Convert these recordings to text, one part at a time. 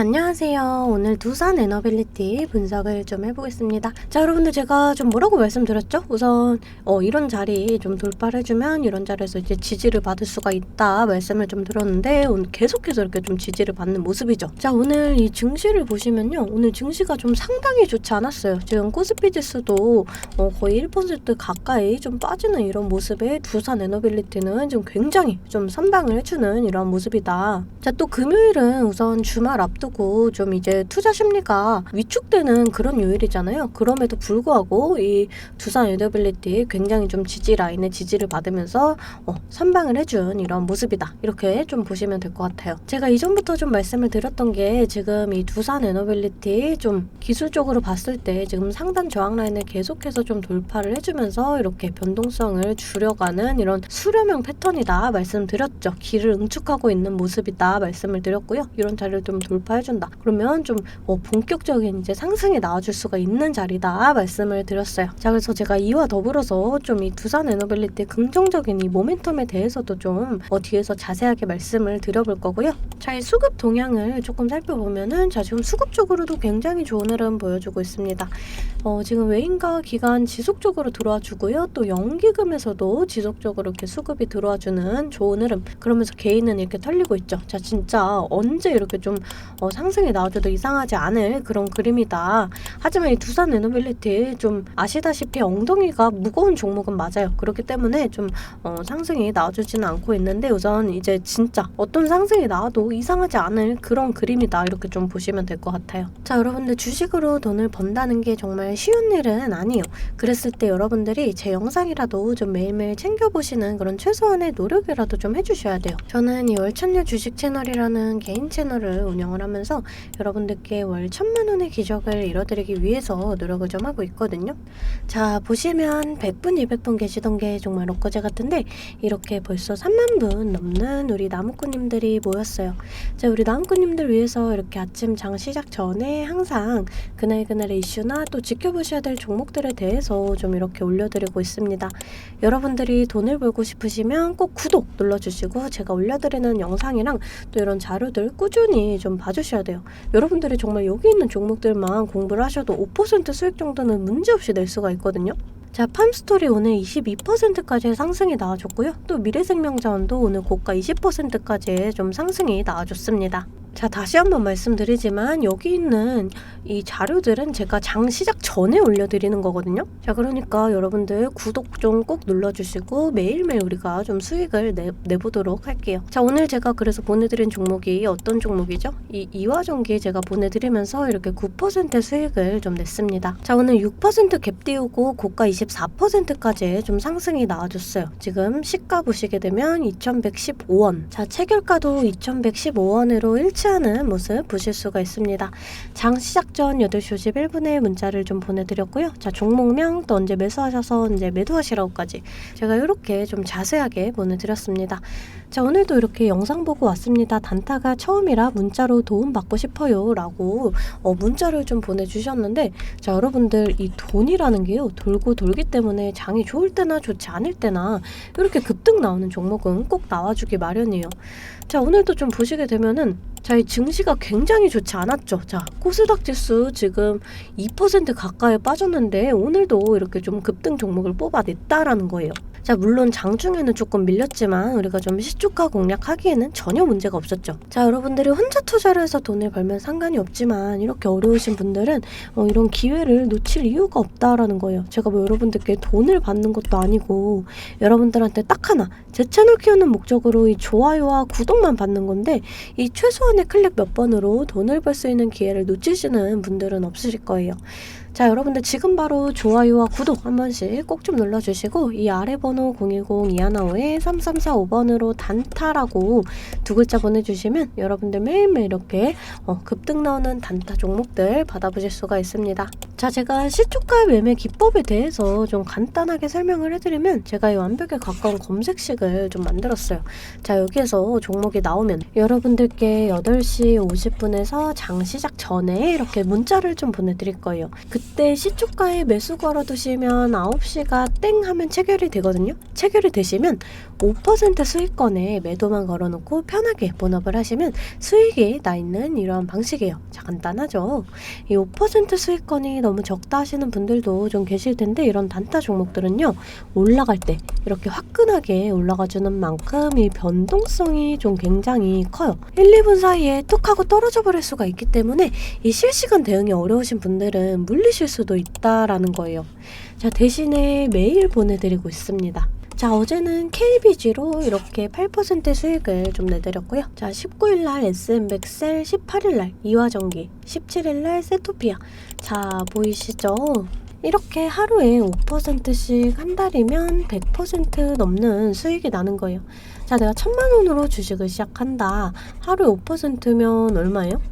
안녕하세요. 오늘 두산 에너빌리티 분석을 좀 해보겠습니다. 자, 여러분들 제가 좀 뭐라고 말씀드렸죠? 우선 어, 이런 자리 좀 돌파를 해주면 이런 자리에서 이제 지지를 받을 수가 있다 말씀을 좀 드렸는데 오늘 계속해서 이렇게 좀 지지를 받는 모습이죠. 자, 오늘 이 증시를 보시면요. 오늘 증시가 좀 상당히 좋지 않았어요. 지금 코스피 지수도 어, 거의 1% 가까이 좀 빠지는 이런 모습에 두산 에너빌리티는 좀 굉장히 좀 선방을 해주는 이런 모습이다. 자, 또 금요일은 우선 주말 앞두고 좀 이제 투자 심리가 위축되는 그런 요일이잖아요. 그럼에도 불구하고 이 두산 에너빌리티 굉장히 좀 지지 라인의 지지를 받으면서 어, 선방을 해준 이런 모습이다. 이렇게 좀 보시면 될 것 같아요. 제가 이전부터 좀 말씀을 드렸던 게 지금 이 두산 에너빌리티 좀 기술적으로 봤을 때 지금 상단 저항 라인을 계속해서 좀 돌파를 해주면서 이렇게 변동성을 줄여가는 이런 수렴형 패턴이다 말씀드렸죠. 길을 응축하고 있는 모습이다 말씀을 드렸고요. 이런 자리를 좀 돌파해 준다. 그러면 좀 어, 본격적인 이제 상승이 나와줄 수가 있는 자리다 말씀을 드렸어요. 자 그래서 제가 이와 더불어서 좀 이 두산 에너빌리티 긍정적인 이 모멘텀에 대해서도 좀 어, 뒤에서 자세하게 말씀을 드려볼 거고요. 자 이 수급 동향을 조금 살펴보면은 자 지금 수급 쪽으로도 굉장히 좋은 흐름 보여주고 있습니다. 어, 지금 외인가 기간 지속적으로 들어와 주고요. 또 연기금에서도 지속적으로 이렇게 수급이 들어와 주는 좋은 흐름. 그러면서 개인은 이렇게 털리고 있죠. 자, 진짜 언제 이렇게 좀 어, 상승이 나와줘도 이상하지 않을 그런 그림이다. 하지만 이 두산 에너빌리티 좀 아시다시피 엉덩이가 무거운 종목은 맞아요. 그렇기 때문에 좀 어, 상승이 나와주지는 않고 있는데 우선 이제 진짜 어떤 상승이 나와도 이상하지 않을 그런 그림이다. 이렇게 좀 보시면 될 것 같아요. 자, 여러분들 주식으로 돈을 번다는 게 정말 쉬운 일은 아니에요. 그랬을 때 여러분들이 제 영상이라도 좀 매일매일 챙겨보시는 그런 최소한의 노력이라도 좀 해주셔야 돼요. 저는 이 월천녀 주식 채널이라는 개인 채널을 운영을 하면서 여러분들께 월 천만 원의 기적을 이뤄드리기 위해서 노력을 좀 하고 있거든요. 자, 보시면 100분, 200분 계시던 게 정말 엊그제 같은데 이렇게 벌써 3만 분 넘는 우리 나무꾼님들이 모였어요. 자, 우리 나무꾼님들 위해서 이렇게 아침 장 시작 전에 항상 그날그날의 이슈나 또 지켜보셔야 될 종목들에 대해서 좀 이렇게 올려드리고 있습니다. 여러분들이 돈을 벌고 싶으시면 꼭 구독 눌러주시고 제가 올려드리는 영상이랑 또 이런 자료들 꾸준히 좀 봐주셔야 돼요. 여러분들이 정말 여기 있는 종목들만 공부를 하셔도 5% 수익 정도는 문제없이 낼 수가 있거든요. 자, 팜스토리 오늘 22%까지의 상승이 나와줬고요. 또 미래생명자원도 오늘 고가 20%까지의 좀 상승이 나와줬습니다. 자, 다시 한번 말씀드리지만 여기 있는 이 자료들은 제가 장 시작 전에 올려드리는 거거든요. 자, 그러니까 여러분들 구독 좀 꼭 눌러주시고 매일매일 우리가 좀 수익을 내, 내보도록 할게요. 자, 오늘 제가 그래서 보내드린 종목이 어떤 종목이죠? 이 이화전기 제가 보내드리면서 이렇게 9% 수익을 좀 냈습니다. 자, 오늘 6%갭 띄우고 고가 24%까지 좀 상승이 나와줬어요. 지금 시가 보시게 되면 2115원. 자, 체결가도 2115원으로 일치하는 모습 보실 수가 있습니다. 장 시작 전 8시 51분에 문자를 좀 보내드렸고요. 자, 종목명 또 언제 매수하셔서 이제 매도하시라고까지 제가 이렇게 좀 자세하게 보내드렸습니다. 자, 오늘도 이렇게 영상 보고 왔습니다. 단타가 처음이라 문자로 도움받고 싶어요. 라고 어, 문자를 좀 보내주셨는데, 자, 여러분들 이 돈이라는 게요, 돌고 돌기 때문에 장이 좋을 때나 좋지 않을 때나 이렇게 급등 나오는 종목은 꼭 나와주기 마련이에요. 자, 오늘도 좀 보시게 되면은 자, 이 증시가 굉장히 좋지 않았죠. 자, 코스닥 지수 지금 2% 가까이 빠졌는데 오늘도 이렇게 좀 급등 종목을 뽑아냈다라는 거예요. 자, 물론 장중에는 조금 밀렸지만 우리가 좀 시초가 공략하기에는 전혀 문제가 없었죠. 자, 여러분들이 혼자 투자를 해서 돈을 벌면 상관이 없지만 이렇게 어려우신 분들은 어, 이런 기회를 놓칠 이유가 없다라는 거예요. 제가 뭐 여러분들께 돈을 받는 것도 아니고 여러분들한테 딱 하나 제 채널 키우는 목적으로 이 좋아요와 구독만 받는 건데 이 최소한의 클릭 몇 번으로 돈을 벌 수 있는 기회를 놓치시는 분들은 없으실 거예요. 자, 여러분들 지금 바로 좋아요와 구독 한 번씩 꼭 좀 눌러주시고 이 아래 번호 010-215-3345번으로 단타라고 두 글자 보내주시면 여러분들 매일매일 이렇게 어, 급등 나오는 단타 종목들 받아보실 수가 있습니다. 자, 제가 시초가 매매 기법에 대해서 좀 간단하게 설명을 해드리면 제가 이 완벽에 가까운 검색식을 좀 만들었어요. 자, 여기에서 종목이 나오면 여러분들께 8시 50분에서 장 시작 전에 이렇게 문자를 좀 보내드릴 거예요. 그 그때 시초가에 매수 걸어두시면 9시가 땡 하면 체결이 되거든요. 체결이 되시면 5% 수익권에 매도만 걸어놓고 편하게 본업을 하시면 수익이 나 있는 이런 방식이에요. 자, 간단하죠. 이 5% 수익권이 너무 적다 하시는 분들도 좀 계실 텐데 이런 단타 종목들은요. 올라갈 때 이렇게 화끈하게 올라가주는 만큼 이 변동성이 좀 굉장히 커요. 1, 2분 사이에 툭 하고 떨어져 버릴 수가 있기 때문에 이 실시간 대응이 어려우신 분들은 물리 실 수도 있다라는 거예요. 자, 대신에 매일 보내드리고 있습니다. 자, 어제는 KBG로 이렇게 8% 수익을 좀 내드렸고요. 자, 19일날 SM백셀, 18일날 이화전기, 17일날 세토피아. 자, 보이시죠? 이렇게 하루에 5%씩 한 달이면 100% 넘는 수익이 나는 거예요. 자, 내가 천만 원으로 주식을 시작한다. 하루에 5%면 얼마예요?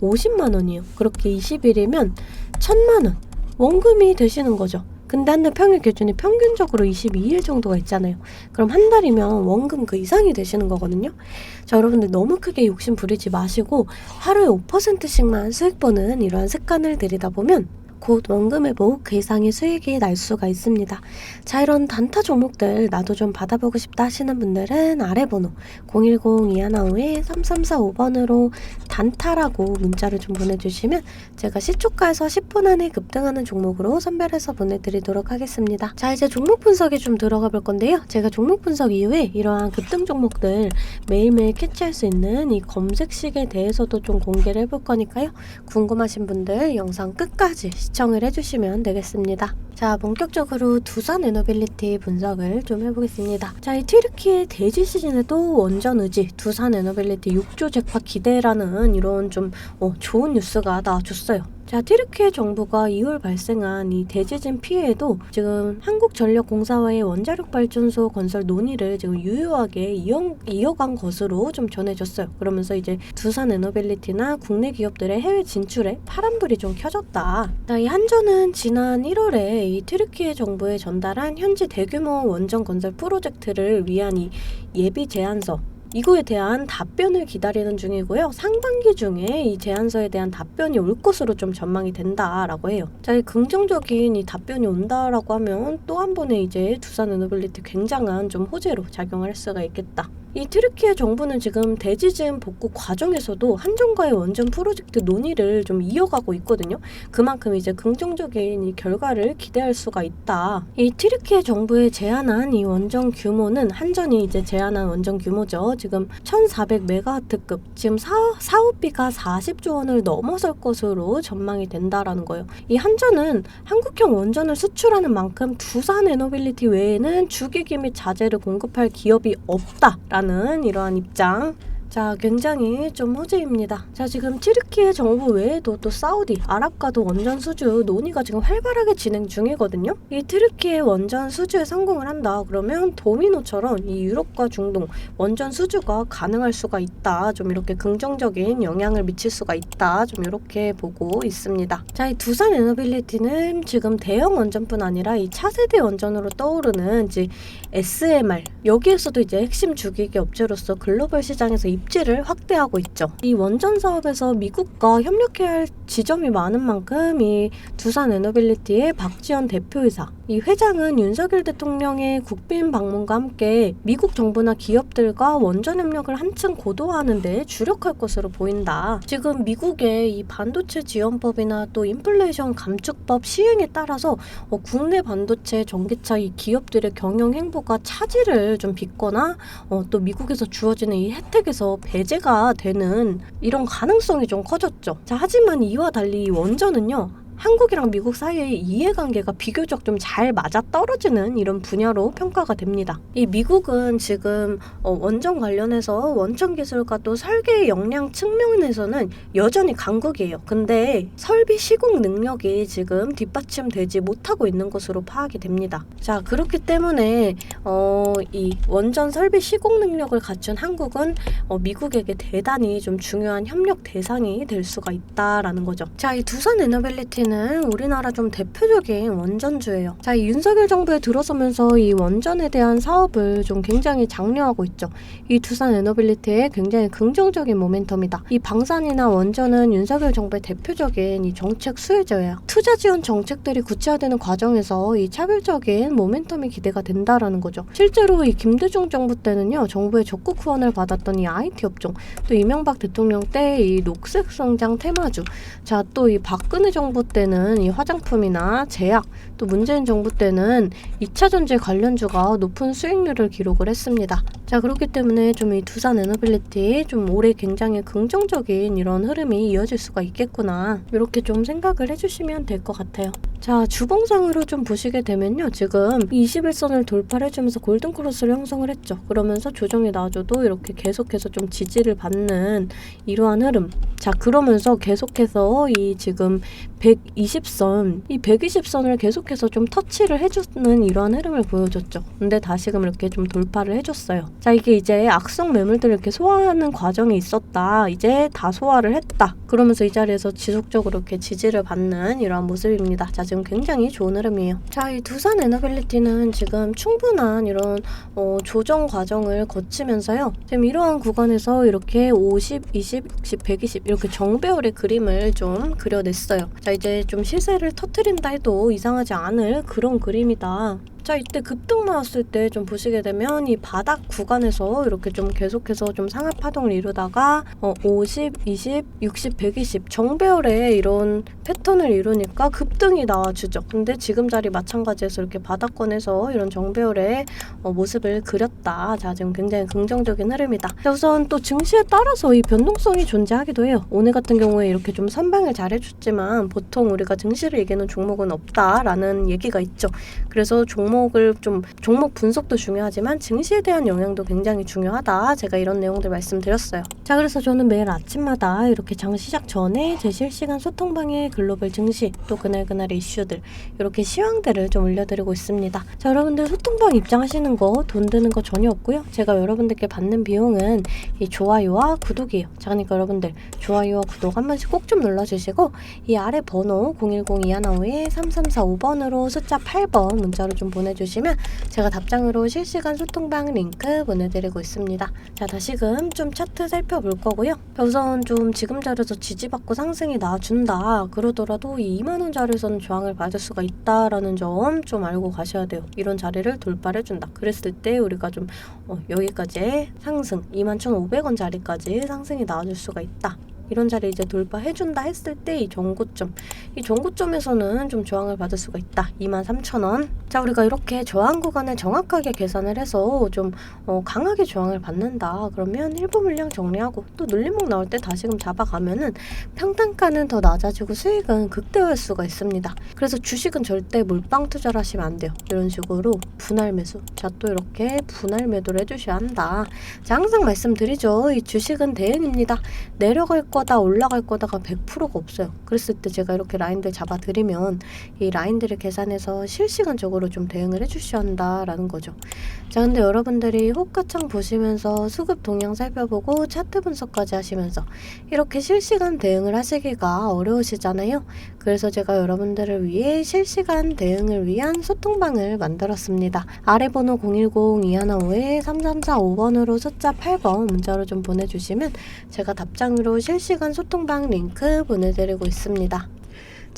50만 원이에요. 그렇게 20일이면 천만 원. 원금이 되시는 거죠. 근데 한 달 평일 기준이 평균적으로 22일 정도가 있잖아요. 그럼 한 달이면 원금 그 이상이 되시는 거거든요. 자, 여러분들 너무 크게 욕심 부리지 마시고 하루에 5%씩만 수익 버는 이러한 습관을 들이다 보면 곧 원금 회복 그 이상의 수익이 날 수가 있습니다. 자, 이런 단타 종목들 나도 좀 받아보고 싶다 하시는 분들은 아래 번호 010-215-3345번으로 단타라고 문자를 좀 보내주시면 제가 시초가에서 10분 안에 급등하는 종목으로 선별해서 보내드리도록 하겠습니다. 자, 이제 종목 분석에 좀 들어가 볼 건데요. 제가 종목 분석 이후에 이러한 급등 종목들 매일매일 캐치할 수 있는 이 검색식에 대해서도 좀 공개를 해볼 거니까요. 궁금하신 분들 영상 끝까지 시청을 해주시면 되겠습니다. 자, 본격적으로 두산 에너빌리티 분석을 좀 해보겠습니다. 자, 이 튀르키의 대지 시즌에도 원전 의지, 두산 에너빌리티 6조 잭팟 기대라는 이런 좀 어, 좋은 뉴스가 나와줬어요. 자, 튀르키예 정부가 2월 발생한 이 대지진 피해에도 지금 한국전력공사와의 원자력 발전소 건설 논의를 지금 유효하게 이어, 이어 간 것으로 좀 전해졌어요. 그러면서 이제 두산 에너빌리티나 국내 기업들의 해외 진출에 파란불이 좀 켜졌다. 자, 이 한전은 지난 1월에 이 튀르키예 정부에 전달한 현지 대규모 원전 건설 프로젝트를 위한 이 예비 제안서 이거에 대한 답변을 기다리는 중이고요. 상반기 중에 이 제안서에 대한 답변이 올 것으로 좀 전망이 된다라고 해요. 자, 이 긍정적인 이 답변이 온다라고 하면 또 한 번의 이제 두산 에너빌리티 굉장한 좀 호재로 작용할 수가 있겠다. 이 트르키예 정부는 지금 대지진 복구 과정에서도 한전과의 원전 프로젝트 논의를 좀 이어가고 있거든요. 그만큼 이제 긍정적인 이 결과를 기대할 수가 있다. 이 트르키예 정부의 제안한 이 원전 규모는 한전이 이제 제안한 원전 규모죠. 지금 1,400메가와트급 지금 사, 사업비가 40조 원을 넘어설 것으로 전망이 된다라는 거예요. 이 한전은 한국형 원전을 수출하는 만큼 두산 에너빌리티 외에는 주기기 및 자재를 공급할 기업이 없다 라는 이러한 입장. 자, 굉장히 좀 호재입니다. 자, 지금 튀르키예 정부 외에도 또 사우디, 아랍과도 원전 수주 논의가 지금 활발하게 진행 중이거든요. 이 튀르키예 원전 수주에 성공을 한다. 그러면 도미노처럼 이 유럽과 중동 원전 수주가 가능할 수가 있다. 좀 이렇게 긍정적인 영향을 미칠 수가 있다. 좀 이렇게 보고 있습니다. 자, 이 두산 에너빌리티는 지금 대형 원전뿐 아니라 이 차세대 원전으로 떠오르는 이제 SMR 여기에서도 이제 핵심 주기기 업체로서 글로벌 시장에서 입지를 확대하고 있죠. 이 원전 사업에서 미국과 협력해야 할 지점이 많은 만큼 이 두산 에너빌리티의 박지원 대표이사 이 회장은 윤석열 대통령의 국빈 방문과 함께 미국 정부나 기업들과 원전 협력을 한층 고도화하는 데 주력할 것으로 보인다. 지금 미국의 이 반도체 지원법이나 또 인플레이션 감축법 시행에 따라서 어, 국내 반도체 전기차 이 기업들의 경영 행보가 차질을 좀 빚거나 어, 또 미국에서 주어지는 이 혜택에서 배제가 되는 이런 가능성이 좀 커졌죠. 자, 하지만 이와 달리 이 원전은요. 한국이랑 미국 사이의 이해관계가 비교적 좀 잘 맞아 떨어지는 이런 분야로 평가가 됩니다. 이 미국은 지금 어, 원전 관련해서 원천 기술과 또 설계 역량 측면에서는 여전히 강국이에요. 근데 설비 시공 능력이 지금 뒷받침되지 못하고 있는 것으로 파악이 됩니다. 자 그렇기 때문에 어, 이 원전 설비 시공 능력을 갖춘 한국은 어, 미국에게 대단히 좀 중요한 협력 대상이 될 수가 있다라는 거죠. 자 이 두산 에너빌리티는 에너빌리티는 우리나라 좀 대표적인 원전주예요. 자, 이 윤석열 정부에 들어서면서 이 원전에 대한 사업을 좀 굉장히 장려하고 있죠. 이 두산 에너빌리티의 굉장히 긍정적인 모멘텀이다. 이 방산이나 원전은 윤석열 정부의 대표적인 이 정책 수혜자예요. 투자 지원 정책들이 구체화되는 과정에서 이 차별적인 모멘텀이 기대가 된다라는 거죠. 실제로 이 김대중 정부 때는요, 정부의 적극 후원을 받았던 이 IT 업종, 또 이명박 대통령 때 이 녹색 성장 테마주, 자, 또 이 박근혜 정부 때는 이 화장품이나 제약, 또 문재인 정부 때는 2차 전지 관련주가 높은 수익률을 기록을 했습니다. 자, 그렇기 때문에 좀 이 두산 에너빌리티 좀 올해 굉장히 긍정적인 이런 흐름이 이어질 수가 있겠구나. 이렇게 좀 생각을 해주시면 될 것 같아요. 자, 주봉상으로 좀 보시게 되면요. 지금 21선을 돌파를 해주면서 골든크로스를 형성을 했죠. 그러면서 조정이 나와줘도 이렇게 계속해서 좀 지지를 받는 이러한 흐름. 자, 그러면서 계속해서 이 지금 120선, 이 120선을 계속해서 좀 터치를 해주는 이러한 흐름을 보여줬죠. 근데 다시금 이렇게 좀 돌파를 해줬어요. 자, 이게 이제 악성 매물들을 이렇게 소화하는 과정이 있었다. 이제 다 소화를 했다. 그러면서 이 자리에서 지속적으로 이렇게 지지를 받는 이러한 모습입니다. 자, 지금 굉장히 좋은 흐름이에요. 자, 이 두산 에너빌리티는 지금 충분한 이런 어, 조정 과정을 거치면서요. 지금 이러한 구간에서 이렇게 50, 20, 60, 120 이렇게 정배열의 그림을 좀 그려냈어요. 자, 이제 좀 시세를 터트린다 해도 이상하지 않을 그런 그림이다. 자 이때 급등 나왔을 때 좀 보시게 되면 이 바닥 구간에서 이렇게 좀 계속해서 좀 상합 파동을 이루다가 어 50, 20, 60, 120 정배열의 이런 패턴을 이루니까 급등이 나와주죠. 근데 지금 자리 마찬가지에서 이렇게 바닥권에서 이런 정배열의 어, 모습을 그렸다. 자 지금 굉장히 긍정적인 흐름이다. 자, 우선 또 증시에 따라서 이 변동성이 존재하기도 해요. 오늘 같은 경우에 이렇게 좀 선방을 잘 해줬지만 보통 우리가 증시를 얘기하는 종목은 없다라는 얘기가 있죠. 그래서 종목 을 좀 종목 분석도 중요하지만 증시에 대한 영향도 굉장히 중요하다. 제가 이런 내용들 말씀드렸어요. 자, 그래서 저는 매일 아침마다 이렇게 장 시작 전에 제 실시간 소통방에 글로벌 증시 또 그날그날의 이슈들 이렇게 시황들을 좀 올려드리고 있습니다. 자, 여러분들 소통방 입장하시는 거 돈 드는 거 전혀 없고요. 제가 여러분들께 받는 비용은 이 좋아요와 구독이에요. 자, 그러니까 여러분들 좋아요와 구독 한 번씩 꼭 좀 눌러주시고 이 아래 번호 010-215-3345번으로 숫자 8번 문자로 좀 보내 주시면 제가 답장으로 실시간 소통방 링크 보내드리고 있습니다. 자, 다시금 좀 차트 살펴볼 거고요. 우선 좀 지금 자리에서 지지받고 상승이 나와준다. 그러더라도 이 2만원 자리에서는 저항을 받을 수가 있다라는 점 좀 알고 가셔야 돼요. 이런 자리를 돌파해준다. 그랬을 때 우리가 좀 어, 여기까지 상승 21,500원 자리까지 상승이 나와줄 수가 있다. 이런 자리 이제 돌파해준다 했을 때이 정고점 이 정고점에서는 좀 저항을 받을 수가 있다. 23,000원. 자 우리가 이렇게 저항 구간을 정확하게 계산을 해서 좀 어, 강하게 저항을 받는다. 그러면 일부 물량 정리하고 또 눌림목 나올 때 다시금 잡아가면은 평단가는 더 낮아지고 수익은 극대화할 수가 있습니다. 그래서 주식은 절대 몰빵 투자를 하시면 안 돼요. 이런 식으로 분할 매수. 자 또 이렇게 분할 매도를 해주셔야 한다. 자 항상 말씀드리죠. 이 주식은 대응입니다. 내려갈 거다 올라갈 거다가 100%가 없어요. 그랬을 때 제가 이렇게 라인들 잡아드리면 이 라인들을 계산해서 실시간적으로 좀 대응을 해주셔야 한다라는 거죠. 자 근데 여러분들이 호가창 보시면서 수급 동향 살펴보고 차트 분석까지 하시면서 이렇게 실시간 대응을 하시기가 어려우시잖아요. 그래서 제가 여러분들을 위해 실시간 대응을 위한 소통방을 만들었습니다. 아래 번호 010-215-3345번으로 숫자 8번 문자로 좀 보내주시면 제가 답장으로 실시 간 소통방 링크 보내드리고 있습니다.